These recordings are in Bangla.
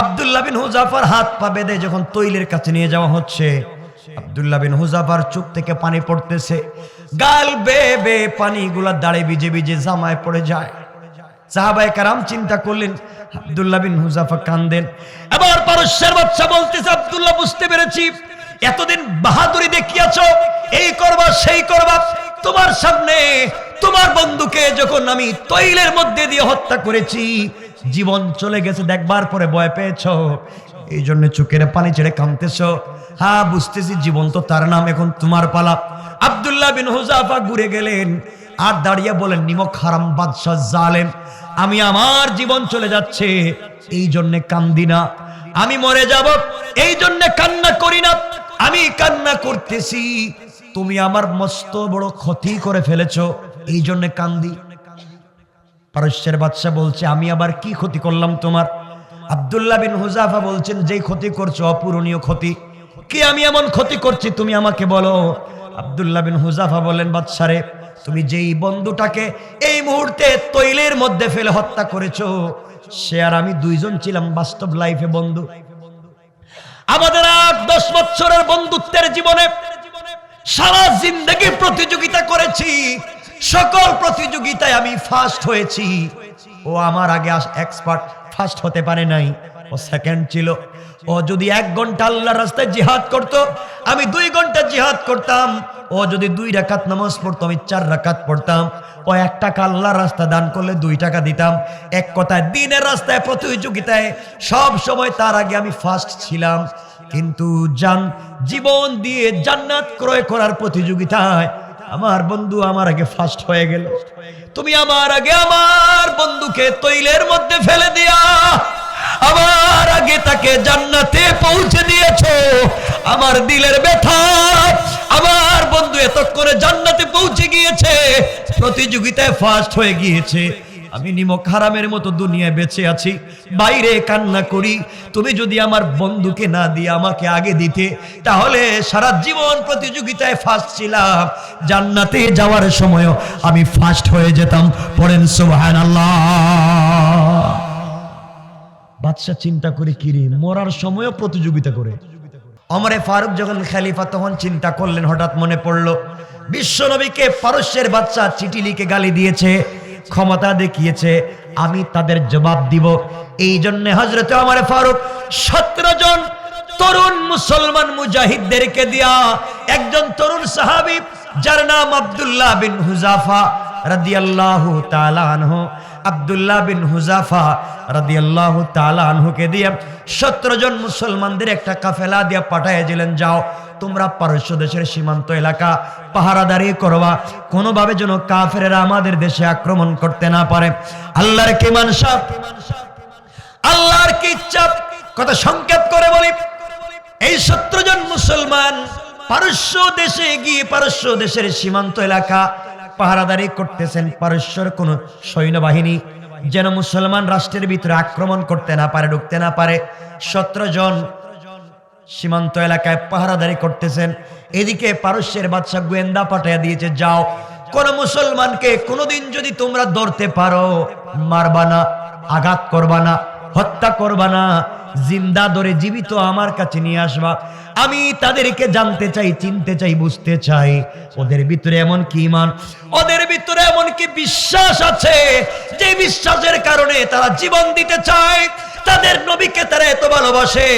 আবদুল্লাহ বিন হুজাফার হাত পা বেঁধে যখন তৈলের কাছে নিয়ে যাওয়া হচ্ছে, আবদুল্লাহ বিন হুজাফার চোখ থেকে পানি পড়তেছে। গাল বে বে পানিগুলা দাঁড়ে ভিজে ভিজে জামায় পড়ে যায়। সাহাবায়ে কারাম চিন্তা করলেন, আব্দুল্লাহ বিন হুজাফা কান্দেন। এবার পারস্যের বাচ্চা বলতেছে, আব্দুল্লাহ, বুঝতে পেরেছি, এতদিন বাহাদুরি দেখিয়াছ, এই করবা, সেই করবা, তোমার সামনে তোমার বন্ধুকে যখন আমি তৈলের মধ্যে দিয়ে হত্যা করেছি জীবন চলে গেছে, দেখবার পরে ভয় পেয়েছ। এই জন্য চোখের পানি ছেড়ে কামতেছ হ্যাঁ বুঝতেছি জীবন তো তার নাম, এখন তোমার পালা। আব্দুল্লাহ বিন হুজাফা ঘুরে গেলেন আর দাঁড়িয়ে বলেন, নিমক হারাম বাদশাহ জালেম, আমি আমার জীবন চলে যাচ্ছে এই জন্যে কান্দি না। আমি মরে যাব এই জন্যে কান্না করি না। আমি কান্না করতেছি, তুমি আমার মস্ত বড় ক্ষতি করে ফেলেছ এই জন্যে কান্দি। পারস্যের বাদশা বলছে, আমি আবার কি ক্ষতি করলাম তোমার? আব্দুল্লাহ বিন হুজাফা বলছেন, যেই ক্ষতি করছ অপূরণীয় ক্ষতি। কি আমি এমন ক্ষতি করছি, তুমি আমাকে বলো। আব্দুল্লাহ বিন হুজাফা বললেন বাদশারে তুমি যেই বন্ধুটাকে এই মুহূর্তে তৈলের মধ্যে ফেলে হত্যা করেছ, সে আর আমি দুইজন ছিলাম বাস্তব লাইফে বন্ধু। আমাদের আট দশ বছরের বন্ধুত্বের জীবনে সারা জিন্দগি প্রতিযোগিতা করেছি। সকল প্রতিযোগিতায় আমি ফার্স্ট হয়েছি। ও আমার আগে এক্সপার্ট ফার্স্ট হতে পারে নাই। ও সেকেন্ড ছিল। ও যদি এক ঘণ্টা আল্লাহর রাস্তায় জিহাদ করত, আমি দুই ঘণ্টা জিহাদ করতাম। ও যদি দুই রাকাত নামাজ পড়তো, আমি চার রাকাত পড়তাম। ও এক টাকা আল্লাহর রাস্তা দান করলে দুই টাকা দিতাম। এক কথায় দিনের রাস্তায়, প্রতিযোগিতায় সব সময় তার আগে আমি ফার্স্ট ছিলাম। কিন্তু জান জীবন দিয়ে জান্নাত ক্রয় করার প্রতিযোগিতায় আমার বন্ধু আমার আগে ফার্স্ট হয়ে গেল। তুমি আমার আগে আমার বন্ধুকে তৈলের মধ্যে ফেলে দিয়া আমার আগে তাকে জান্নাতে পৌঁছে দিয়েছ। আমার দিলের ব্যথা আমার বন্ধু এতক্ষণে জান্নাতে পৌঁছে গিয়েছে, প্রতিযোগিতায় ফার্স্ট হয়ে গিয়েছে। আমি নিমক হারামের মতো দুনিয়ায় বেঁচে আছি। বাইরে কান্না করি। তুমি যদি আমার বন্ধুকে না দিয়ে আমাকে আগে দিতে, তাহলে সারা জীবন প্রতিযোগিতায় ফার্স্ট ছিলাম। জান্নাতে যাওয়ার সময়ও আমি ফার্স্ট হয়ে যেতাম। পড়েন সোহান আল্লাহ বাদশা চিন্তা করে কিরে মরার সময়ও প্রতিযোগিতা করে। অমরে ফারুক যখন খালিফা তখন চিন্তা করলেন, হঠাৎ মনে পড়ল, বিশ্বনবীকে পারস্যের বাচ্চা চিঠি লিখে গালি দিয়েছে। ক্ষমতা দেখিয়েছে, আমি তাদের জবাব দিব। এই জন্য হজরত আমার ফারুক সতেরো জন তরুণ মুসলমান মুজাহিদদেরকে দিয়া একজন তরুণ সাহাবি, যার নাম আবদুল্লাহ বিন হুজাফা রাদিয়াল্লাহু তাআলা আনহু আব্দুল্লাহ বিন হুজাফা রাদিয়াল্লাহু তাআলা আনহুকে দিয়ে সতেরো জন মুসলমানদের একটা কাফেলা দিয়া পাঠাইয়াছিলেন, যাও, তোমরা পারস্য দেশের সীমান্ত এলাকা পাহারাদারি করবা। কোনোভাবে যেন কাফেরেরা আমাদের দেশে আক্রমণ করতে না পারে। আল্লাহর কি মানসা? আল্লাহর কি ইচ্ছা? কথা সংক্ষেপ করে বলি। এই সত্তর জন মুসলমান পারস্য দেশে গিয়ে পারস্য দেশের সীমান্ত এলাকা পাহারাদারি করতেছেন পারস্যর কোন সৈন্যবাহিনী, যেন মুসলমান রাষ্ট্রের ভিতরে আক্রমণ করতে না পারে, ঢুকতে না পারে। সতেরো জন সীমান্ত এলাকায় পাহারাদারি করতেছেন। এদিকে পারস্যের বাদশা গোয়েন্দা পাঠাইয়া দিয়েছে, যাও, কোন মুসলমানকে কোনোদিন যদি তোমরা ধরতে পারো, মারবা না, আঘাত করবা না। হত্যা করবা না, জিন্দা ধরে জীবিত আমার কাছে নিয়ে আসবা। আমি তাদেরকে জানতে চাই, চিনতে চাই, বুঝতে চাই, ওদের ভিতরে এমন কি ইমান ওদের ভিতরে এমন কি বিশ্বাস আছে? যে বিশ্বাসের কারণে তারা জীবন দিতে চায় তাদের নবীকে তারা এত ভালোবাসে?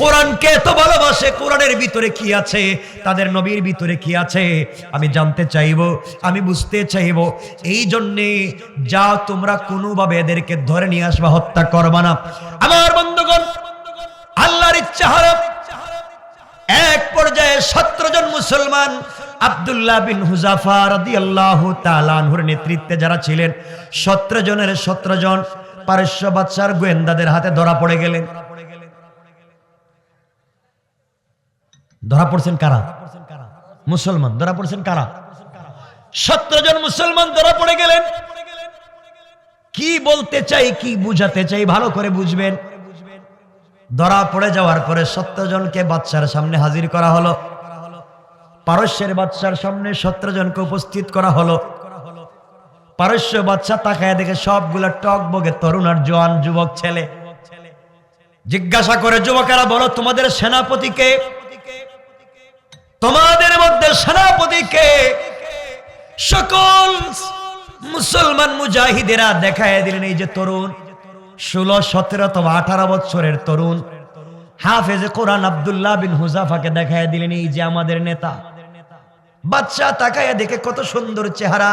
কোরআনকে এত ভালোবাসে? কোরআনের ভিতরে কি আছে? তাদের নবীর ভিতরে কি আছে? আমি জানতে চাইব, আমি বুঝতে চাইব। এই জন্যে যা তোমরা কোনোভাবে এদেরকে ধরে নিয়ে আসবা, হত্যা করবা না। আমার বন্ধুগণ, আল্লাহর ইচ্ছা হলো এক পর্যায়ে সতেরো জন মুসলমান আব্দুল্লাহ বিন হুজাফা রাদিয়াল্লাহু তাআলা আনহুর নেতৃত্বে যারা ছিলেন, সতেরো জনের সতেরো জন পারস্য বাদশার গোয়েন্দাদের হাতে ধরা পড়ে গেলেন। ধরা পড়ছেন কারা? মুসলমান। ধরা পড়ছেন কারা? সতেরো জন মুসলমান ধরা পড়ে গেলেন। কি বলতে চাই, কি বুঝাতে চাই, ভালো করে বুঝবেন। ধরা পড়ে যাওয়ার পরে সত্তর জনকে বাচ্চার সামনে হাজির করা হলো। পারস্যের বাচ্চার সামনে সত্তর জনকে উপস্থিত করা হলো। পারস্য বাচ্চা তাকায় দেখে সবগুলা টক বগে তরুণ আর জোয়ান যুবক ছেলে। জিজ্ঞাসা করে, যুবকেরা, বলো তোমাদের সেনাপতিকে তোমাদের মধ্যে সেনাপতিকে সকল মুসলমান মুজাহিদেরা দেখায় দিলেন এই যে তরুণ। ষোলো, সতেরো অথবা আঠারো বছরের তরুণ। হাফেজ কোরআন আব্দুল্লাহ বিন হুজাফাকে দেখায় দিলেন এই যে আমাদের নেতা। বাচ্চা তাকায় দেখে কত সুন্দর চেহারা।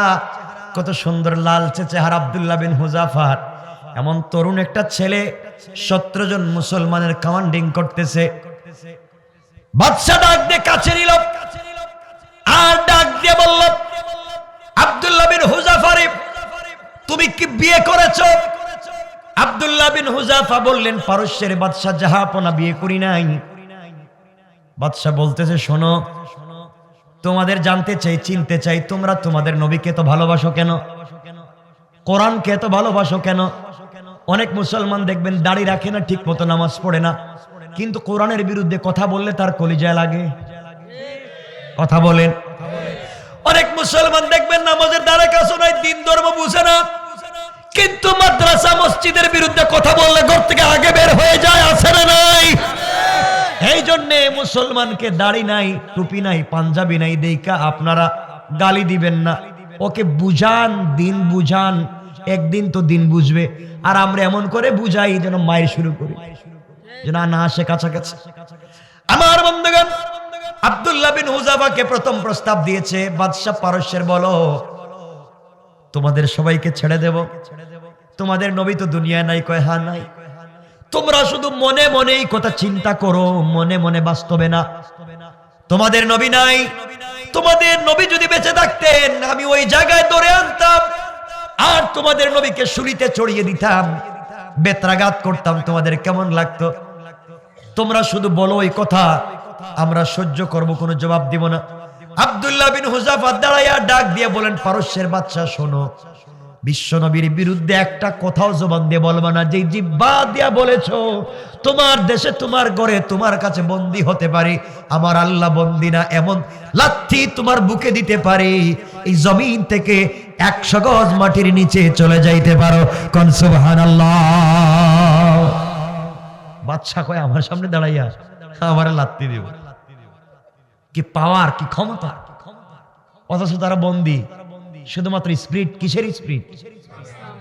কত সুন্দর লালচে চেহারা আব্দুল্লাহ বিন হুজাফার। এমন তরুণ একটা ছেলে, সতেরো জন মুসলমানের কমান্ডিং করতেছে। ডাক দিয়ে কাছে নিল, আর ডাক দিয়ে বলল, আব্দুল্লাহ বিন হুজাফারে, তুমি কি বিয়ে করেছ? আব্দুল্লাহ বিন হুজাফা বললেন, পারস্যের বাদশাহ জাহাপনা বিয়ে করি নাই। বাদশাহ বলতেছে, শোনো তোমাদের জানতে চাই, চিনতে চাই, তোমরা তোমাদের নবীকে তো ভালোবাসো কেন? কোরআনকে এত ভালোবাসো কেন? অনেক মুসলমান দেখবেন দাড়ি রাখে না ঠিক মতো নামাজ পড়ে না। কিন্তু কোরআনের বিরুদ্ধে কথা বললে তার কলিজায় লাগে। কথা বলেন। অনেক মুসলমান দেখবেন নামাজের দ্বারা কাছে নাই, দিন ধর্ম বুঝে না। কিন্তু মাদ্রাসা, মসজিদের বিরুদ্ধে কথা বললে ঘর থেকে আগে বের হয়ে যায় আছে না নাই। এই জন্যে মুসলমানকে দাড়ি নাই, টুপি নাই, পাঞ্জাবি নাই দেইকা আপনারা গালি দিবেন না। ওকে বুঝান, দিন বুঝান, একদিন তো দিন বুঝবে। আর আমরা এমন করে বুঝাই যেন মায়ের শুরু করি। যেন না আসে কাছাকাছি। আমার বন্ধুগণ, আব্দুল্লাহ বিন হুজাফাকে প্রথম প্রস্তাব দিয়েছে, বাদশাহ পারস্যের বলো, তোমাদের সবাইকে ছেড়ে দেব। তোমাদের নবী তো দুনিয়ায় নাই, কয় হ্যাঁ নাই? তোমরা শুধু মনে মনে এই কথা চিন্তা করো, মনে মনে বাস্তবে না। তোমাদের নবী নাই। তোমাদের নবী যদি বেঁচে থাকতেন, আমি ওই জায়গায় ধরে আনতাম। আর তোমাদের নবীকে শুলিতে চড়িয়ে দিতাম। বেত্রাঘাত করতাম। তোমাদের কেমন লাগতো? তোমরা শুধু বলো ওই কথা। আমরা সহ্য করব, কোনো জবাব দিব না। আব্দুল্লাহ বিন হুজাফা দাঁড়াইয়া ডাক দিয়ে বলেন, পারস্যের বাচ্চা শোনো। বিশ্ব নবীর বিরুদ্ধে একটা কথাও জবান দিয়ে বলবা না যে জিব্বা দিয়া বলেছ, তোমার দেশে, তোমার ঘরে তোমার কাছে বন্দি হতে পারি, আমার আল্লাহ বন্দি না, এমন লাথি তোমার বুকে দিতে পারি, এই জমিন থেকে একশো গজ মাটির নিচে চলে যাইতে পারো কনসুবহান আল্লাহ বাচ্চা কয়, আমার সামনে দাঁড়াইয়া আমার লাত্তি দিব কি পাওয়ার কি ক্ষমতা? অথচ তারা বন্দি। শুধুমাত্র স্পিরিট কিসের স্পিরিট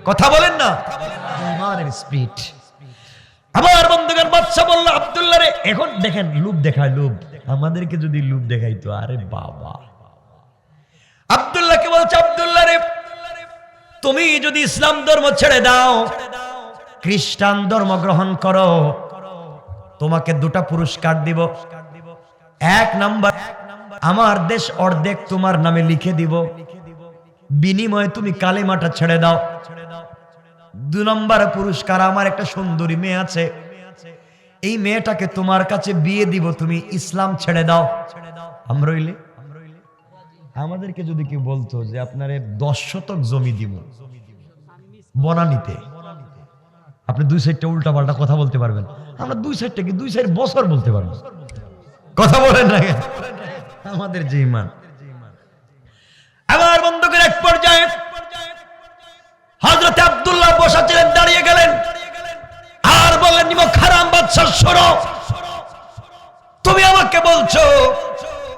কথা বলেন না। ইমানের স্পিরিট আমার বন্ধুগণ বাচ্চা বলল, আব্দুল্লাহ রে, এখন দেখেন, লুপ দেখায় লুপ। আমাদেরকে যদি লুপ দেখাইতো আরে বাবা। আব্দুল্লাহকে বলছে, আব্দুল্লাহ রে, তুমি যদি ইসলাম ধর্ম ছেড়ে দাও, খ্রিস্টান ধর্ম গ্রহণ করো, তোমাকে দুটা পুরস্কার দিব। এক নাম্বার, আমার দেশ অর্ধেক তোমার নামে লিখে দিব। বিনিময়ে তুমি কালেমাটা ছেড়ে দাও। দু নম্বর পুরস্কার আমার একটা সুন্দরী মেয়ে আছে। এই মেয়েটাকে তোমার কাছে বিয়ে দিব, তুমি ইসলাম ছেড়ে দাও। আমরা আমাদেরকে যদি কেউ বলতো যে আপনারে দশ শতক জমি দিব, বনানিতে, আপনি দুই সাইডটা উল্টা পাল্টা কথা বলতে পারবেন। আমরা দুই সাইডটা কি দুই সাইড বছর বলতে পারব? কথা বলেন না আমাদের যে ইমান। আমার বন্ধুকের এক পর্যায়ে হজরত আব্দুল্লাহ বসা ছিলেন দাঁড়িয়ে গেলেন। আর বললেন খারাম বাদশাহ শোনো তুমি আমাকে বলছো,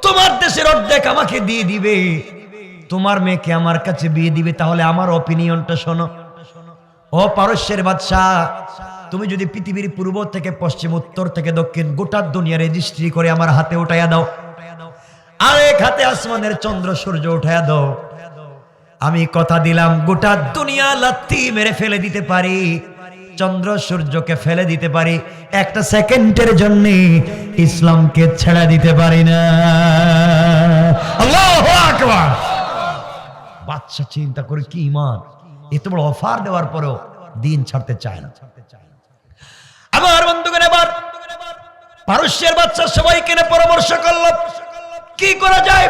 তোমার দেশের অর্ধেক আমাকে দিয়ে দিবে। তোমার মেয়েকে আমার কাছে বিয়ে দিবে, তাহলে আমার অপিনিয়নটা শোনো। ও পারস্যের বাদশাহ, তুমি যদি পৃথিবীর পূর্ব থেকে পশ্চিম, উত্তর থেকে দক্ষিণ, গোটা দুনিয়া রেজিস্ট্রি করে আমার হাতে উঠাইয়া দাও। আর এক হাতে আসমানের চন্দ্র সূর্য উঠাইয়া দাও। আমি কথা দিলাম, গোটা দুনিয়া লাত্তি মেরে ফেলে দিতে পারি। চন্দ্র সূর্যকে ফেলে দিতে পারি। একটা সেকেন্ডের জন্য ইসলামকে ছেড়ে দিতে পারি না। বাচ্চা চিন্তা করে কি ইমান এত বড় অফার দেওয়ার পরেও দিন ছাড়তে চায় না। আমার বন্ধুগণ, এবার পারস্যের বাচ্চা সবাই কেনে পরামর্শ করল, কি করা যায়?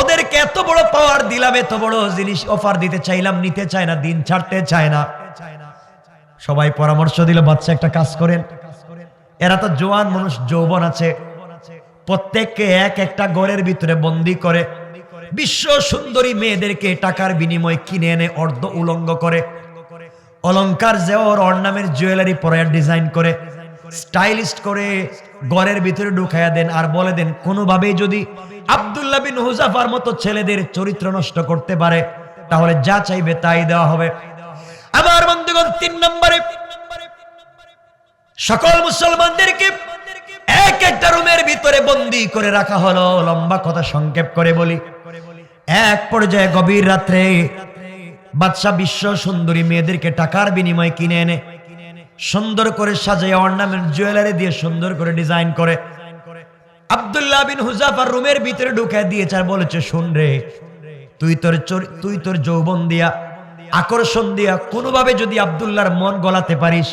ওদেরকে এত বড় পাওয়ার দিলাম, এত বড় জিনিস অফার দিতে চাইলাম, নিতে চায় না, দিন ছাড়তে চায় না। সবাই পরামর্শ দিল, বাচ্চা একটা কাজ করেন। এরা তো জোয়ান মানুষ, যৌবন আছে। প্রত্যেককে এক একটা ঘরের ভিতরে বন্দি করে। বিশ্ব সুন্দরী মেয়েদেরকে টাকার বিনিময়ে কিনে এনে অর্ধ উলঙ্গ করে। অলংকার জেওর অর্নামের জুয়েলারি পরে ডিজাইন করে। স্টাইলিস্ট করে ঘরের ভিতরে ঢুকাইয়া দেন আর বলে দেন, কোনোভাবেই যদি আব্দুল্লাহ বিন হুজাফার মতো ছেলেদের চরিত্র নষ্ট করতে পারে, তাহলে যা চাইবে তাই দেওয়া হবে। আমার বন্ধুগণ, তিন নম্বরে, সকল মুসলমানদেরকে এক একটা রুমের ভিতরে বন্দি করে রাখা হলো। লম্বা কথা সংক্ষেপ করে বলি। এক পর্যায়ে গভীর রাত্রে বাদশাহ বিশ্ব সুন্দরী মেয়েদেরকে টাকার বিনিময়ে কিনে এনে সুন্দর করে সাজায়, অর্নামেন্ট জুয়েলারি দিয়ে সুন্দর করে ডিজাইন করে আব্দুল্লাহ বিন হুজাফার রুমের ভিতরে ঢুকায় দিয়েছে আর বলেছে, শুন রে, তুই তোর তুই তোর যৌবন দিয়া, আকর্ষণ দিয়া কোনোভাবে যদি আব্দুল্লাহর মন গলাতে পারিস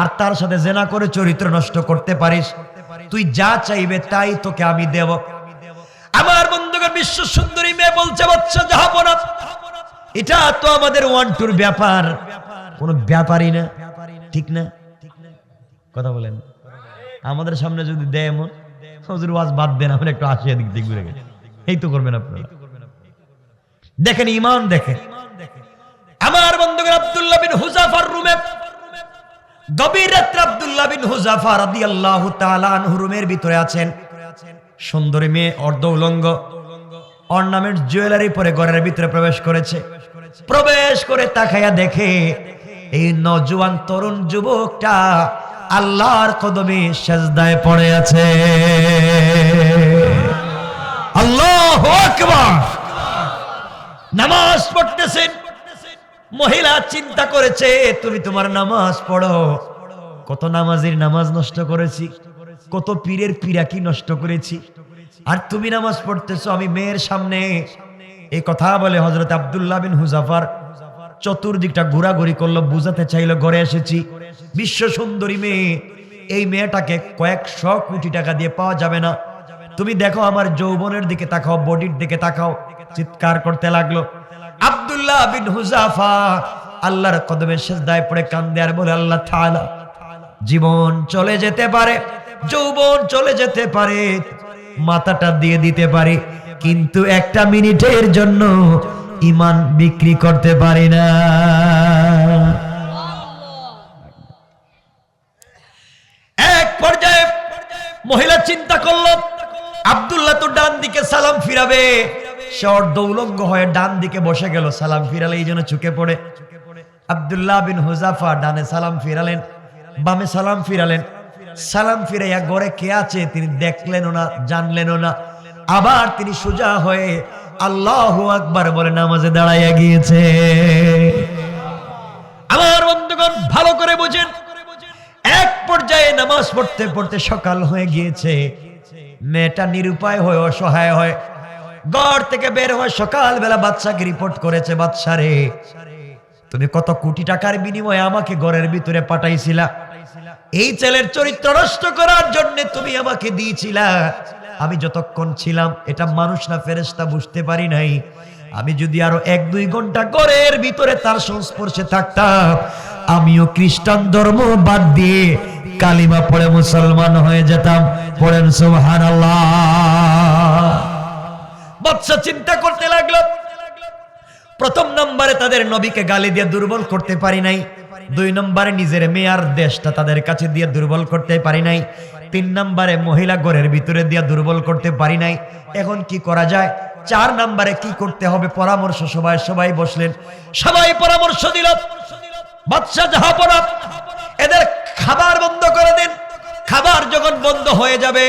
আর তার সাথে জেনা করে চরিত্র নষ্ট করতে পারিস, তুই যা চাইবে তাই তোকে আমি দেব। আমার বন্ধুগণ, বিশ্ব সুন্দরী মেয়ে বলছে বাচ্চা যাহাবনা এটা তো আমাদের ওয়ান টুর ব্যাপার। কোনো ব্যাপারই না। ঠিক না? কথা বলেন। আমাদের সামনে যদি দেয় এমন ওয়াজ বাদ দেন, আমরা একটু আসিয়া দিক দিয়ে ঘুরে গেছি এই তো করবেন আপনারা। দেখেন ইমান দেখেন। আমার আব্দুল্লাহ বিন হুজাফার রুমে, গভীর রাত্রে আব্দুল্লাহ বিন ভিতরে আছেন। সুন্দরী মেয়ে, অর্ধ উলঙ্গ। অর্নামেন্ট জুয়েলারি পরে ঘরের ভিতরে প্রবেশ করেছে। প্রবেশ করে তাকাইয়া দেখে, এই নজওয়ান তরুণ যুবকটা আল্লাহর কদমে সেজদায় পড়ে আছে। আল্লাহু নামাজ পড়তেছেন। মহিলা চিন্তা করেছে, তুমি তোমার নামাজ পড়ো। কত নামাজের নামাজ নষ্ট করেছি। কত পীরের পিরাকি নষ্ট করেছি। আর তুমি নামাজ পড়তেছো, আমি মেয়ের সামনে। এই কথা বলে হজরত আব্দুল্লাহ বিন হুজাফার চতুর্দিকটা ঘোরাঘুরি করল, বুঝাতে চাইলো, ঘরে এসেছি। বিশ্ব সুন্দরী মেয়ে, এই মেয়েটাকে কয়েকশো কোটি টাকা দিয়ে পাওয়া যাবে না। তুমি দেখো আমার যৌবনের দিকে তাকাও, বডির দিকে তাকাও, চিৎকার করতে লাগল। আব্দুল্লাহ বিন হুজাফা আল্লাহর কদমে সেজদায় পড়ে কান্দে আর বলে, আল্লাহ তাআলা, জীবন চলে যেতে পারে, যৌবন চলে যেতে পারে, মাথাটা দিয়ে দিতে পারে, কিন্তু একটা মিনিটের জন্য ইমান বিক্রি করতে পারি না। এক পর্যায়ে মহিলা চিন্তা করল, আব্দুল্লাহ তো ডান দিকে সালাম ফিরাবে। সে অর্ধউলঙ্গ হয়ে ডান দিকে বসে গেল, সালাম ফিরালে এই জন্য চুকে পড়ে। আব্দুল্লাহ বিন হুজাফা ডানে সালাম ফিরালেন, বামে সালাম ফিরালেন। সালাম ফিরাইয়া গড়ে কে আছে তিনি দেখলেনও না, জানলেনও না। আবার তিনি সোজা হয়ে আল্লাহ আকবার বলে নামাজে দাঁড়াইয়া গিয়েছে। আমার বন্ধুগণ, ভালো করে বুঝেন। এক পর্যায়ে নামাজ পড়তে পড়তে সকাল হয়ে গিয়েছে। মেয়েটা নিরুপায় হয়ে, অসহায় হয়, ঘর থেকে বের হয়ে সকালবেলা বাচ্চাকে রিপোর্ট করেছে, বাচ্চা রে, তুমি কত কোটি টাকার বিনিময়ে আমাকে ঘরের ভিতরে পাঠাইছিলা? এই ছেলের চরিত্র নষ্ট করার জন্য তুমি আমাকে দিয়েছিলা। আমি যতক্ষণ ছিলাম, এটা মানুষ না ফেরেস্তা বুঝতে পারি নাই। আমি যদি আরও এক, দুই ঘণ্টা ঘরের ভিতরে তার সংস্পর্শে থাকতাম, আমিও খ্রিস্টান ধর্ম বাদ দিয়ে কালিমা পড়ে মুসলমান হয়ে যেতাম। পড়েন সুবহান বাচ্চা চিন্তা করতে লাগল। প্রথম নম্বরে তাদের নবীকে গালি দিয়ে দুর্বল করতে পারি নাই। দুই নম্বরে নিজের মেয়ার দেশটা তাদের কাছে দিয়ে দুর্বল করতে পারি নাই। তিন নম্বরে মহিলা ঘরের ভিতরে দিয়ে দুর্বল করতে পারি নাই। এখন কি করা যায়? চার নম্বরে কি করতে হবে? পরামর্শ সবাই সবাই বসলেন। সবাই পরামর্শ দিল। বাদশা জাহাপনা এদের খাবার বন্ধ করে দিন। খাবার যখন বন্ধ হয়ে যাবে,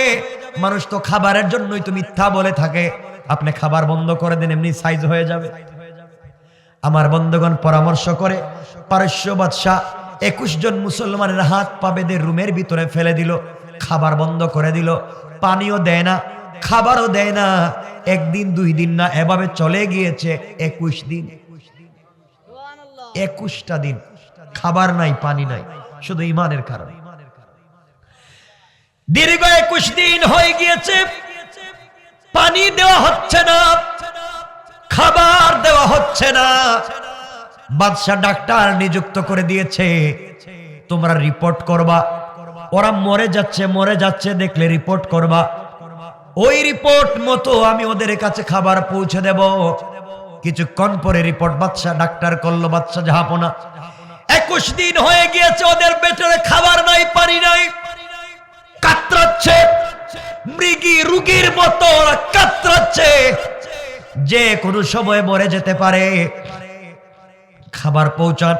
মানুষ তো খাবারের জন্যই তো মিথ্যা বলে থাকে। আপনি খাবার বন্ধ করে দিন, এমনি সাইজ হয়ে যাবে। আমার বন্ধগণ পরামর্শ করে, পারস্য বাদশাহ একুশ জন মুসলমানের হাত পা বেঁধে রুমের ভিতরে ফেলে দিল। খাবার বন্ধ করে দিল। পানিও দেয় না, খাবারও দেয় না। একদিন, দুই দিন না, এভাবে চলে গিয়েছে একুশ দিন। একুশটা দিন, খাবার নাই, পানি নাই, শুধু ইমানের কারণে। দীর্ঘ একুশ দিন হয়ে গিয়েছে, পানি দেওয়া হচ্ছে না, খাবার দেওয়া হচ্ছে না। বাদশাহ ডাক্তার নিযুক্ত করে দিয়েছে, তোমরা রিপোর্ট করবা। ওরা মরে যাচ্ছে মরে যাচ্ছে দেখলে রিপোর্ট করবা। ওই রিপোর্ট মতো আমি ওদের কাছে খাবার পৌঁছে দেব। কিছুক্ষণ পরে রিপোর্ট বাচ্চা ডাক্তার করল বাচ্চা ঝাঁপনা একুশ দিন হয়ে গিয়েছে, ওদের পেটরে খাবার নাই, পানি নাই। কাতরাচ্ছে, মৃগী, রুগীর মতো কাতরাচ্ছে। যে কোনো সময় মরে যেতে পারে। খাবার পৌঁছান।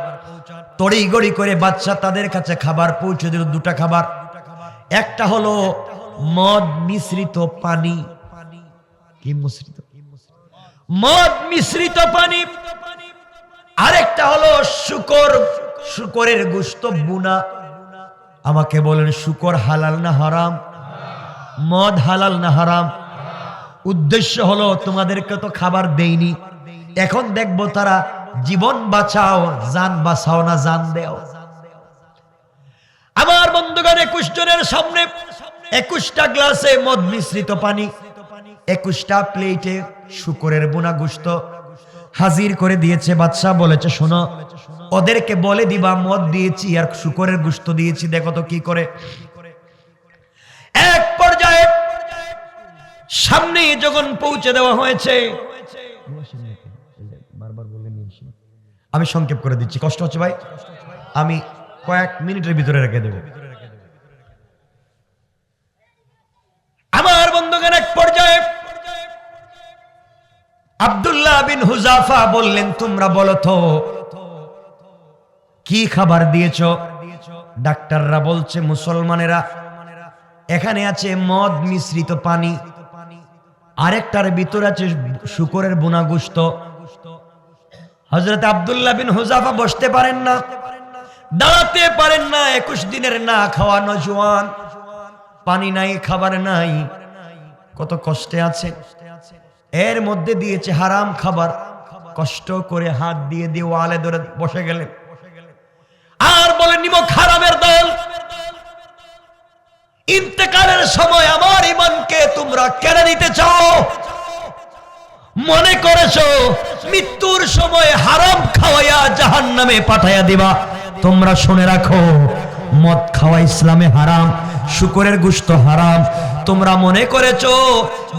তড়ি গড়ি করে বাচ্চা তাদের কাছে খাবার পৌঁছে দিল, দুটা খাবার। একটা হলো মদ মিশ্রিত পানি। মিশ্রিত? মদ মিশ্রিত পানি। আরেকটা হলো শুকর, শুকরের গুস্ত বুনা। আমাকে বলেন, শুকর হালাল না হারাম? মদ হালাল না হারাম? উদ্দেশ্য হলো, তোমাদেরকে তো খাবার দেইনি। এখন দেখব তারা জীবন বাঁচাও, জান বাঁচাও না, জান দেও। আমার বন্ধুগণ, একুশ জনের সামনে একুশটা গ্লাসে মদ মিশ্রিত পানি, একুশটা প্লেটে শুকরের বোনা গুস্ত হাজির করে দিয়েছে বাদশাহ, বলেছে, শোনো, ওদেরকে বলে দিবা, মদ দিয়েছি আর শুকরের গুস্ত দিয়েছি, দেখো তো কি করে। এক পর্যায়ে সামনে যখন পৌঁছে দেওয়া হয়েছে আমি সংক্ষেপ করে দিচ্ছি। কষ্ট হচ্ছে ভাই? আমি কয়েক মিনিটের ভিতরে রেখে দেব। আমার বন্ধুগণ, এক পর্যায়ে আব্দুল্লাহ বিন হুজাফা বললেন, তোমরা বলো তো, কি খাবার দিয়েছ? ডাক্তাররা বলছে, মুসলমানেরা এখানে আছে মদ মিশ্রিত পানি। আরেকটার ভিতর আছে শুকরের বোনা গুস্ত হজরত আব্দুল্লাহ বিন হুজাফা বসতে পারেন না, দাঁড়াতে পারেন না, একুশ দিনের না খাওয়া নজওয়ান পানি নাই, খাবার নাই, কত কষ্টে আছে। এর মধ্যে দিয়েছে হারাম খাবার, কষ্ট করে হাত দিয়ে দিয়ে ওয়ালে ধরে বসে গেলেন। আর বলে নিমক হারামের দল। ইন্তেকালের সময় আমার ইমানকে তোমরা কেড়ে নিতে চাও? মনে করেছ, মৃত্যুর সময় হারাম খাওয়াইয়া জাহান নামে পাঠাইয়া দিবা? তোমরা শুনে রাখো, মদ খাওয়া ইসলামে হারাম, শুকরের গুস্ত হারাম তোমরা মনে করেছ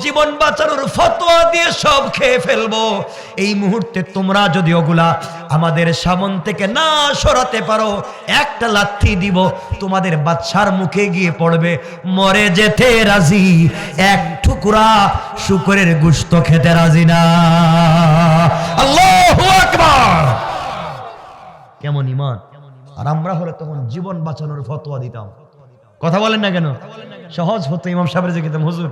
জীবন বাঁচানোর ফতোয়া দিয়ে সব খেয়ে ফেলব? এই মুহূর্তে তোমরা যদি ওগুলা আমাদের সামন থেকে না সরাতে পারো, একটা লাথি দিব, তোমাদের বাচ্চার মুখে গিয়ে পড়বে, মরে যেতে রাজি। এক টুকরা শুকরের গুস্ত খেতে রাজি না। আল্লাহু আকবার! কেমন ইমান আর আমরা হলে তখন জীবন বাঁচানোর ফতোয়া দিতাম। কথা বলেন না কেন? সহজ হতো ইমাম সাহেবের যে খেতাম, হুজুর,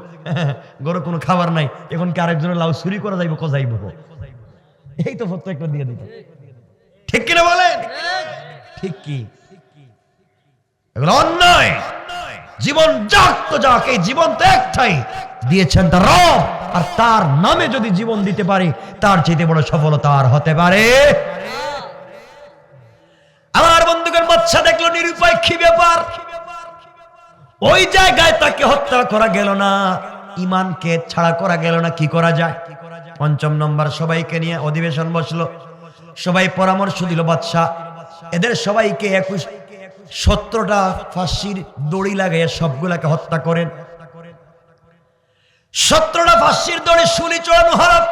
গরু কোনো খাবার নাই, এখন কি আরেকজনের লাউ চুরি করা যাইব কজাইব এই তো ফতো দিয়ে দিত। ঠিক কিনা বলেন? ঠিক কি? এগুলো অন্যায়। জীবন যাক তো যাক, এই জীবন তো একটাই। দিয়েছেন তার রব, আর তার নামে যদি জীবন দিতে পারি, তার চাইতে বড় সফলতা আর হতে পারে। আমার বন্ধুকের বাচ্চা দেখল নিরুপায় কি ব্যাপার? ওই জায়গায় তাকে হত্যা করা গেল না। ইমানকে ছাড়া করা গেল না, কি করা যায়? পঞ্চম নম্বর সবাইকে নিয়ে অধিবেশন বসল। সবাই পরামর্শ দিল, বাদশাহ, এদের সবাইকে একুশ, সত্তরটা ফাঁসির দড়ি লাগাইয়া সবগুলাকে হত্যা করেন। সত্তরটা ফাঁসির দড়ি শুলি চড়ানো হারাপ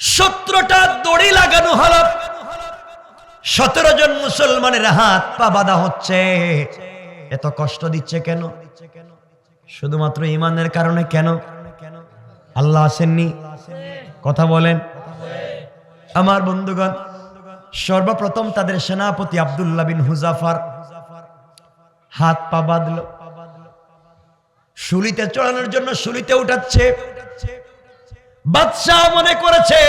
সত্তরটা দড়ি লাগানো হারাপ সতেরো জন মুসলমানের হাত পা বাঁধা হচ্ছে। এত কষ্ট দিচ্ছে কেন? শুধুমাত্র ইমানের কারণে কেন? আল্লাহ আসেননি? কথা বলেন। আমার বন্ধুগণ, সর্বপ্রথম তাদের সেনাপতি আবদুল্লাহ বিন হুজাফার হাত পা বাঁধল। শুলিতে চড়ানোর জন্য শুলিতে উঠাচ্ছে। বাদশাহ মনে করেছে,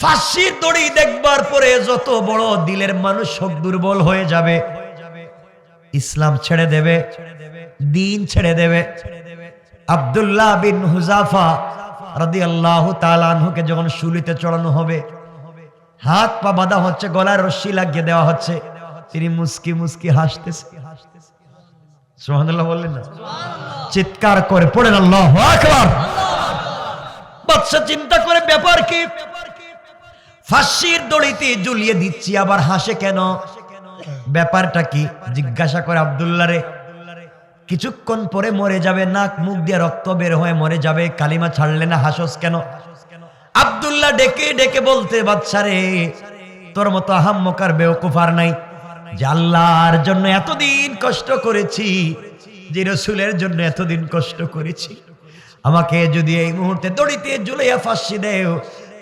ফাঁসির দড়ি দেখবার পরে যত বড় দিলের মানুষ হোক দুর্বল হয়ে যাবে। ইসলাম ছেড়ে দেবে দিন ছেড়ে দেবে। আব্দুল্লাহ বিন হুজাফা রাদি আল্লাহ তালানহুকে যখন শুলিতে চড়ানো হবে হাত পা বাঁধা হচ্ছে গলায় রশ্মি লাগিয়ে দেওয়া হচ্ছে। তিনি মুস্কি মুস্কি হাসতেছে। সোহানুল্লাহ বললেন না? চিৎকার করে পড়েন আল্লাহ আকবার। বাচ্চা চিন্তা করে ব্যাপার কি? ফাঁসির দড়িতে ঝুলিয়ে দিচ্ছি আবার হাসে কেন? ব্যাপারটা কি? জিজ্ঞাসা করে আবদুল্লাহ রে। কিছুক্ষণ পরে মরে যাবে, নাক মুখ দিয়ে রক্ত বের হয়ে মরে যাবে, কালিমা ছাড়লে না হাসস কেন? আবদুল্লাহ ডেকে ডেকে বলতে বাচ্চা রে, তোর মতো আহাম্মকার বেওকুফার নাই। যে আল্লাহর জন্য এতদিন কষ্ট করেছি, যে রসুলের জন্য এতদিন কষ্ট করেছি। আমাকে যদি এই মুহূর্তে দড়িতে জুলাইয়া ফাঁসি দেও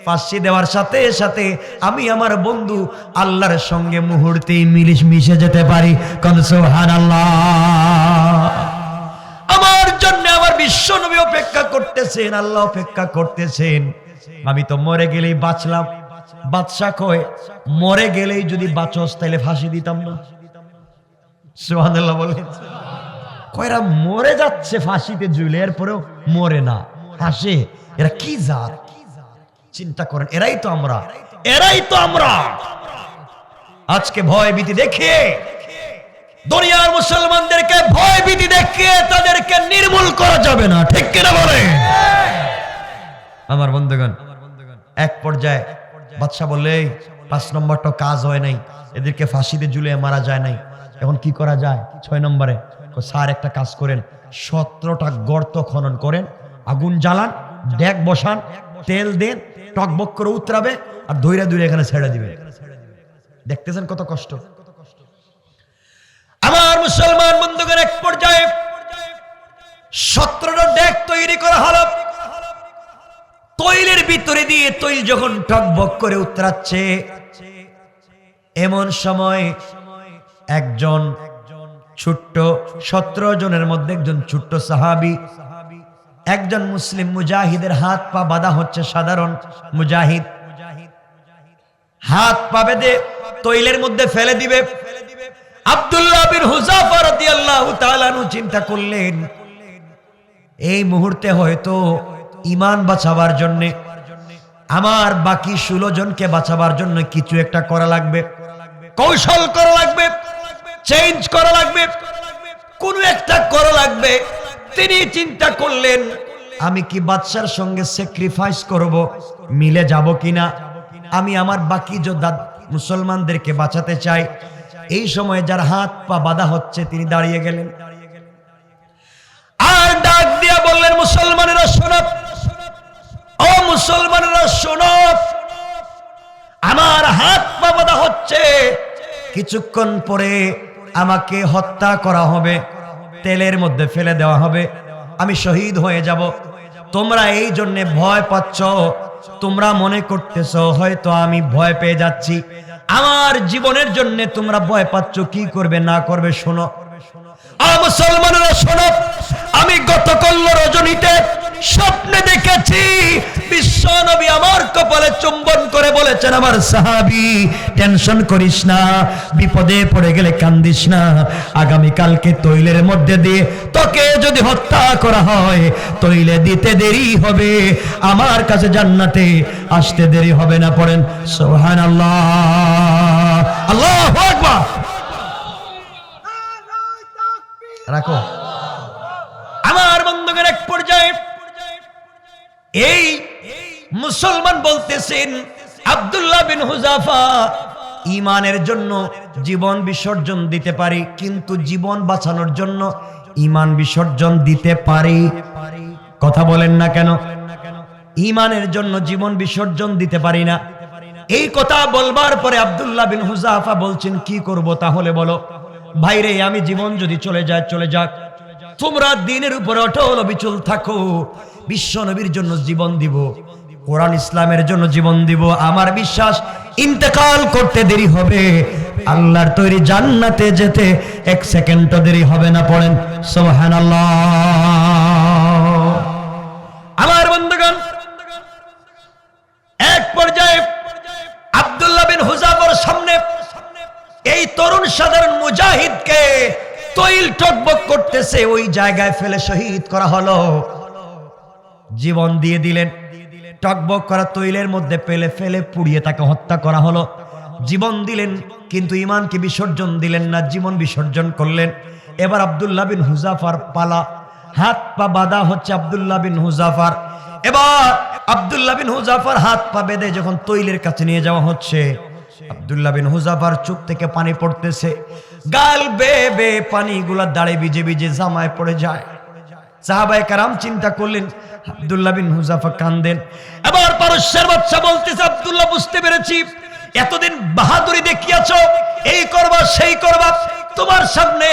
ফাঁসি দেওয়ার সাথে সাথে আমি আমার বন্ধু আল্লাহর সঙ্গে মুহূর্তেই মিলিশ মিশে যেতে পারি। কনসোহান আমার জন্য আমার বিশ্ব নবী অপেক্ষা করতেছেন, আল্লাহ অপেক্ষা করতেছেন। আমি তো মরে গেলেই বাঁচলাম। বাদশা কয়, মরে গেলেই যদি বাঁচস তাহলে ফাঁসি দিতাম না। সুবহানাল্লাহ বলেন। কয়রা মরে যাচ্ছে ফাঁসিতে ঝুলে এরপরেও মরে না। হাসে, এরা কি জাত? চিন্তা করেন এরাই তো আমরা। এরাই তো আমরা। আজকে ভয় ভীতি দেখিয়ে দুনিয়ার মুসলমানদেরকে ভয় ভীতি দেখিয়ে তাদেরকে নির্মূল করা যাবে না ঠিক কিনা বলে আমার বন্ধুগণ এক পর্যায়ে বাদশাহ বললে "এই, পাঁচ নম্বরটা কাজ হয় নাই। এদেরকে ফাঁসিতে ঝুলিয়ে মারা যায় নাই। এখন কি করা যায়? ছয় নম্বরে স্যার একটা কাজ করেন। সতেরোটা গর্ত খনন করেন। আগুন জ্বালান ডেক বসান তেল দেন টকবক করে উতরাবে আর দৈরা দৈরা এখানে ছেড়ে দিবে। দেখতেছেন কত কষ্ট? আমার মুসলমান বন্ধুগণ, এক পর্যায়ে সতেরোটা ডেক তৈরি করা হলো। তৈলের ভিতরে দিয়ে তৈল যখন টকবক করে উতরাচ্ছে, এমন সময় একজন ছোট্ট, সতেরো জনের মধ্যে একজন ছোট্ট সাহাবি একজন মুসলিম মুজাহিদের হাত পা বাঁধা হচ্ছে সাধারণ মুজাহিদ। হাত পা বেঁধে তৈলের মধ্যে ফেলে দিবে। চিন্তা করলেন, এই মুহূর্তে হয়তো ইমান বাঁচাবার জন্য, আমার বাকি ষোলো জনকে বাঁচাবার জন্য কিছু একটা করা লাগবে। কৌশল করা লাগবে চেঞ্জ করা লাগবে, কোন একটা করা লাগবে। তিনি চিন্তা করলেন আমি কি বাচ্চার সঙ্গে স্যাক্রিফাইস করব মিলে যাব কিনা? আমি আমার বাকি যোদ্ধা মুসলমানদেরকে বাঁচাতে চাই। এই সময় যার হাত পা বাঁধা হচ্ছে তিনি দাঁড়িয়ে গেলেন। আর ডাক দিয়া বললেন মুসলমানেরা শোনব ও মুসলমানেরা শোনব আমার হাত পা বাঁধা হচ্ছে। কিছুক্ষণ পরে আমাকে হত্যা করা হবে। তেলের মধ্যে ফেলে দেওয়া হবে। আমি শহীদ হয়ে যাব। তোমরা এই জন্যে ভয় পাচ্ছ। তোমরা মনে করতেছ, হয়তো আমি ভয় পেয়ে যাচ্ছি। আমার জীবনের জন্য তোমরা ভয় পাচ্ছ, কি করবে, না করবে, শোনো। মুসলমানেরা, শোনো। আমি গতকল্য রজনীতে স্বপ্নে দেখেছি। বিশ্ব নবী আমার কপালে চুম্বন করে বলেছেন, আমার সাহাবি, টেনশন করিস না, বিপদে পড়ে গেলে কান্দিস না। আগামী কালকে তৈলের মধ্যে দিয়ে তোকে যদি হত্যা করা হয়, তৈলে দিতে দেরি হবে, আমার কাছে জান্নাতে আসতে দেরি হবে না। পড়েন সোহান আল্লাহ আল্লাহ রাখো। আমার বন্ধুগণ, এক পর্যায়ে এই মুসলমান বলতেছেন আব্দুল্লাহ বিন হুজাফা, ইমানের জন্য জীবন বিসর্জন দিতে পারি, কিন্তু জীবন বাঁচানোর জন্য ইমান বিসর্জন দিতে পারি। কথা বলেন না কেন? ইমানের জন্য জীবন বিসর্জন দিতে পারি না। এই কথা বলবার পরে আব্দুল্লাহ বিন হুজাফা বলছেন, কি করব তাহলে বলো? ভাইরে, আমি জীবন যদি চলে যায়, চলে যাক। তোমরা দিনের উপরে অটল অবিচল থাকো। বিশ্ব নবীর জন্য জীবন দিব, কোরআন ইসলামের জন্য জীবন দিব, আমার বিশ্বাস ইন্তেকাল করতে দেরি হবে, আল্লাহর তৈরি জান্নাতে যেতে এক সেকেন্ডও দেরি হবে না, পড়েন, সুবহানাল্লাহ। আমার বন্ধুগণ, এক পর্যায়ে আব্দুল্লাহ বিন হুজাফর সামনে এই তরুণ সাধারণ মুজাহিদকে তৈল টকবক করতেছে, ওই জায়গায় ফেলে শহীদ করা হলো। জীবন দিয়ে দিলেন। টকবক করা তৈলের মধ্যে পেলে ফেলে পুড়িয়ে তাকে হত্যা করা হলো। জীবন দিলেন, কিন্তু ইমানকে বিসর্জন দিলেন না, জীবন বিসর্জন করলেন। এবার আব্দুল্লাহ বিন হুজাফার পালা। হাত পা বাঁধা হচ্ছে আব্দুল্লাহ বিন হুজাফার। এবার আব্দুল্লাহ বিন হুজাফার হাত পা বেঁধে যখন তৈলের কাছে নিয়ে যাওয়া হচ্ছে, আব্দুল্লাহ বিন হুজাফার চোখ থেকে পানি পড়তেছে। গাল বে বে পানিগুলা দাঁড়ে ভিজে ভিজে জামায় পড়ে যায়। সাহাবায়ে কারাম চিন্তা করলেন, আব্দুল্লাহ বিন হুজাফা কান্দেন। এবার পারস্যের বাচ্চা বলতেছে, আব্দুল্লাহ, বুঝতে পেরেছি, এতদিন বাহাদুরি দেখিয়াছ, এই করবা, সেই করবা, তোমার সামনে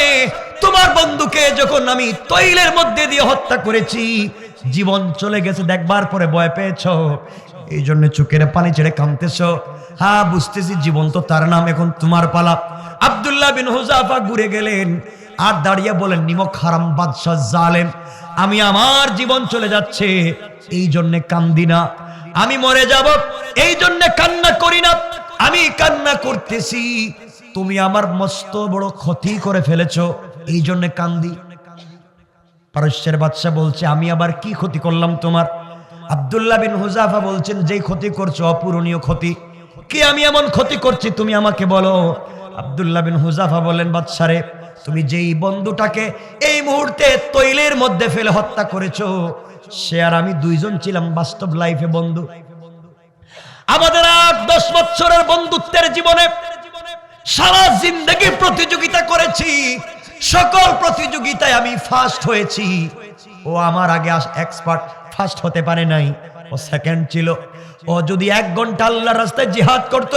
তোমার বন্ধুকে যখন আমি তৈলের মধ্যে দিয়ে হত্যা করেছি, জীবন চলে গেছে, দেখবার পরে ভয় পেয়েছ এই জন্য চোখের পানি ছেড়ে কামতেছ হ্যাঁ বুঝতেছি, জীবন তো তার নাম, এখন তোমার পালা। আব্দুল্লাহ বিন হুজাফা ঘুরে গেলেন আর দাঁড়িয়ে বলেন নিমক হারাম বাদশাহ জালেম, আমি আমার জীবন চলে যাচ্ছে, এই জন্যে কান্দি না। আমি মরে যাব, এই জন্য কান্না করি না। আমি কান্না করতেছি, তুমি আমার মস্ত বড় ক্ষতি করে ফেলেছো, এই জন্য কান্দি। পারস্যের বাদশাহ বলছে, আমি আবার কি ক্ষতি করলাম তোমার? আব্দুল্লাহ বিন হুজাফা বলছেন, যেই ক্ষতি করছ অপূরণীয় ক্ষতি। কি আমি এমন ক্ষতি করছি, তুমি আমাকে বলো। আব্দুল্লাহ বিন হুজাফা বলেন, বাদশারে তুমি যেই বন্ধুটাকে এই মুহূর্তে তৈলের মধ্যে ফেলে হত্যা করেছ, সে আর আমি দুইজন ছিলাম বাস্তব লাইফে বন্ধু। আমাদের আট দশ বছরের বন্ধুত্বের জীবনে সারা জিন্দগি প্রতিযোগিতা করেছি, সকল প্রতিযোগিতায় আমি ফার্স্ট হয়েছি। ও আমার আগে এক্সপার্ট ফার্স্ট হতে পারে নাই। ও সেকেন্ড ছিল। ও যদি এক ঘণ্টা আল্লাহর রাস্তায় জিহাদ করত,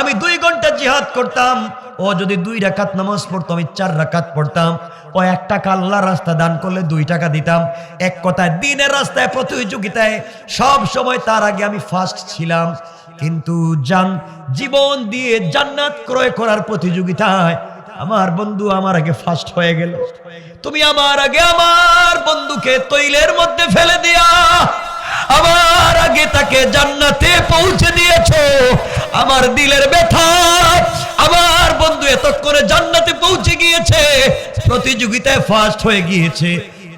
আমি দুই ঘণ্টা জিহাদ করতাম। ও যদি দুই রাকাত নামাজ পড়তো, আমি চার রাকাত পড়তাম। ও এক টাকা আল্লাহর রাস্তা দান করলে দুই টাকা দিতাম। এক কথায় দিনের রাস্তায়, প্রতিযোগিতায়, সব সময় তার আগে আমি ফার্স্ট ছিলাম। কিন্তু জান, জীবন দিয়ে জান্নাত ক্রয় করার প্রতিযোগিতায় আমার বন্ধু আমার আগে ফার্স্ট হয়ে গেল। তুমি আমার আগে আমার বন্ধুকে তৈলের মধ্যে ফেলে দিয়া আমার আগে তাকে জান্নাতে পৌঁছে দিয়েছ। আমার দিলের ব্যথা, আমার বন্ধু এতক্ষণে জান্নাতে পৌঁছে গিয়েছে, প্রতিযোগিতায় ফার্স্ট হয়ে গিয়েছে।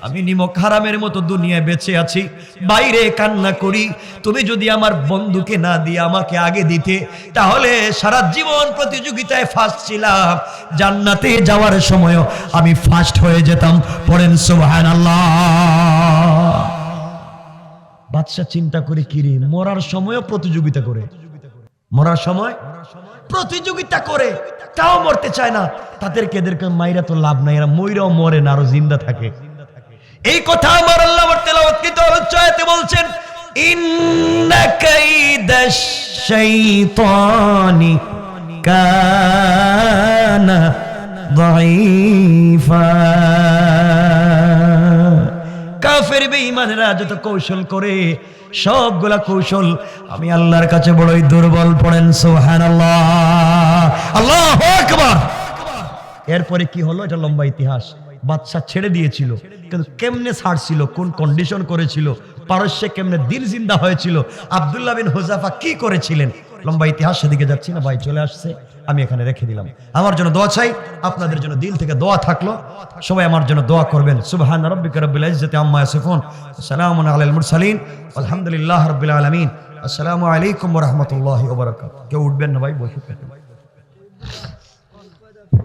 আমি নিমক হারামের মতো দুনিয়ায় বেঁচে আছি, বাইরে কান্না করি। তুমি যদি আমার বন্ধুকে না দিয়ে আমাকে আগে দিতে, তাহলে সারা জীবন প্রতিযোগিতায় ফার্স্ট ছিলাম। জান্নাতে যাওয়ার সময়ও আমি ফার্স্ট হয়ে যেতাম। পড়েন সুবহান আল্লাহ বাদশা চিন্তা করে কিরে মরার সময়ও প্রতিযোগিতা করে। মরার সময় প্রতিযোগিতা করে। তাও মরতে চায় না। তাদেরকে এদেরকে মাইরা তো লাভ নাই। এরা মইরাও মরে না, আরও জিন্দা থাকে। এই কথা আমার আল্লাহ তেলাওয়াতকৃত আলোচনাতে বলছেন, ইন্না কানা দাঈফা। কাফের বেঈমানেরা যত কৌশল করে, সবগুলা কৌশল আমি আল্লাহর কাছে বড়ই দুর্বল পড়েন, সুবহানাল্লাহ। আল্লাহু আকবার! এরপরে কি হলো? এটা লম্বা ইতিহাস। বাদশা ছেড়ে দিয়েছিল, কিন্তু কেমনে ছাড়ছিল, কোন কন্ডিশন করেছিল, পারস্যে কেমনে দিল জিন্দা হয়েছিল, আব্দুল্লাহ বিন হুজাফা কি করেছিলেন? লম্বা ইতিহাস সেদিকে যাচ্ছি না, ভাই চলে আসছে। আমি এখানে রেখে দিলাম। আমার জন্য দোয়া চাই, আপনাদের জন্য দিল থেকে দোয়া থাকল। সবাই আমার জন্য দোয়া করবেন। সুবহান রব্বিকা রাব্বিল ইজ্জাতি আম্মা ইয়াসিফুন। সালামুন আলাল মুরসালিন। আলহামদুলিল্লাহ রাব্বিল আলামিন। আসসালামু আলাইকুম ওয়া রাহমাতুল্লাহি ওয়া বারাকাতুহু। কেউ উঠবেন না ভাই বসে থাকবেন